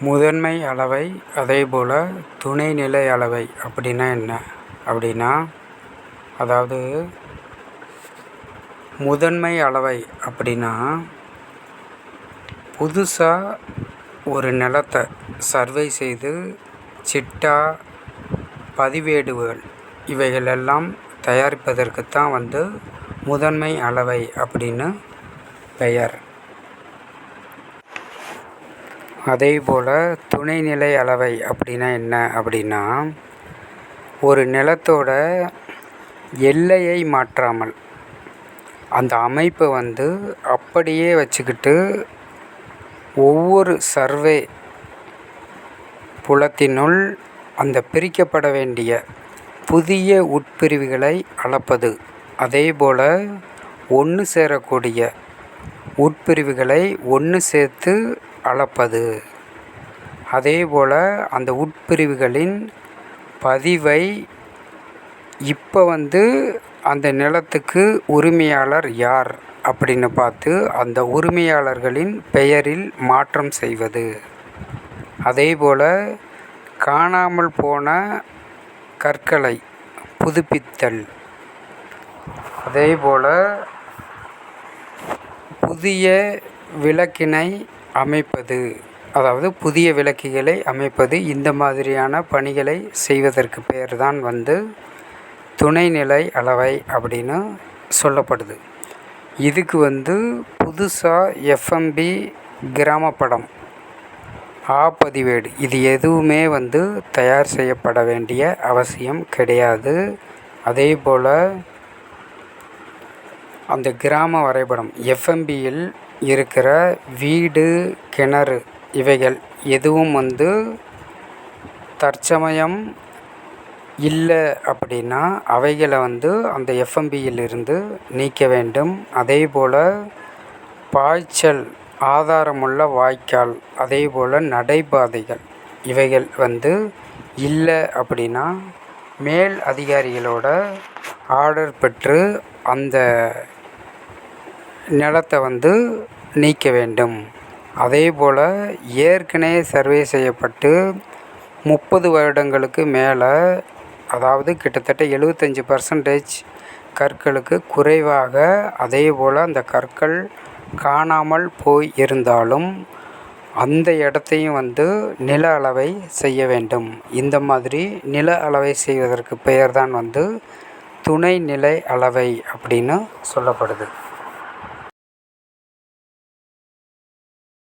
முதன்மை அளவை அதேபோல் துணைநிலை அளவை அப்படின்னா என்ன? அப்படின்னா அதாவது முதன்மை அளவை அப்படின்னா புதுசாக ஒரு நிலத்தை சர்வே செய்து சிட்டா பதிவேடுகள் இவைகள் எல்லாம் தயாரிப்பதற்குத்தான் வந்து முதன்மை அளவை அப்படின்னு பெயர். அதேபோல் துணைநிலை அளவை அப்படின்னா என்ன அப்படின்னா ஒரு நிலத்தோட எல்லையை மாற்றாமல் அந்த அமைப்பை வந்து அப்படியே வச்சுக்கிட்டு ஒவ்வொரு சர்வே புலத்தினுள் அந்த பிரிக்கப்பட வேண்டிய புதிய உட்பிரிவுகளை அளப்பது. அதேபோல் ஒன்று சேரக்கூடிய உட்பிரிவுகளை ஒன்று சேர்த்து அளப்பது. அதேபோல் அந்த உட்பிரிவுகளின் பதிவை இப்போ வந்து அந்த நிலத்துக்கு உரிமையாளர் யார் அப்படின்னு பார்த்து அந்த உரிமையாளர்களின் பெயரில் மாற்றம் செய்வது. அதேபோல் காணாமல் போன கற்களை புதுப்பித்தல். அதேபோல் புதிய விளக்கினை அமைப்பது அதாவது புதிய விளக்குகளை அமைப்பது இந்த மாதிரியான பணிகளை செய்வதற்கு பெயர் தான் வந்து துணைநிலை அளவை அப்படின்னு சொல்லப்படுது. இதுக்கு வந்து புதுசாக எஃப்எம்பி கிராமப்படம் ஆ பதிவேடு இது எதுவுமே வந்து தயார் செய்யப்பட வேண்டிய அவசியம் கிடையாது. அதே போல் அந்த கிராம வரைபடம். எஃப்எம்பியில் இருக்கிற வீடு கிணறு இவைகள் எதுவும் வந்து தற்சமயம் இல்லை அப்படின்னா அவைகளை வந்து அந்த எஃப்எம்பியில் இருந்து நீக்க வேண்டும். அதேபோல் பாய்ச்சல் ஆதாரமுள்ள வாய்க்கால் அதே போல் நடைபாதைகள் இவைகள் வந்து இல்லை அப்படின்னா மேல் அதிகாரிகளோட ஆர்டர் பெற்று அந்த நிலத்தை வந்து நீக்க வேண்டும். அதேபோல் ஏற்கனவே சர்வே செய்யப்பட்டு முப்பது வருடங்களுக்கு மேலே அதாவது கிட்டத்தட்ட எழுவத்தஞ்சு பர்சன்டேஜ் கற்களுக்கு குறைவாக அதேபோல் அந்த கற்கள் காணாமல் போய் இருந்தாலும் அந்த இடத்தையும் வந்து நில அளவை செய்ய வேண்டும். இந்த மாதிரி நில அளவை செய்வதற்கு பெயர்தான் வந்து வந்து துணைநிலை அளவை அப்படின்னு சொல்லப்படுது.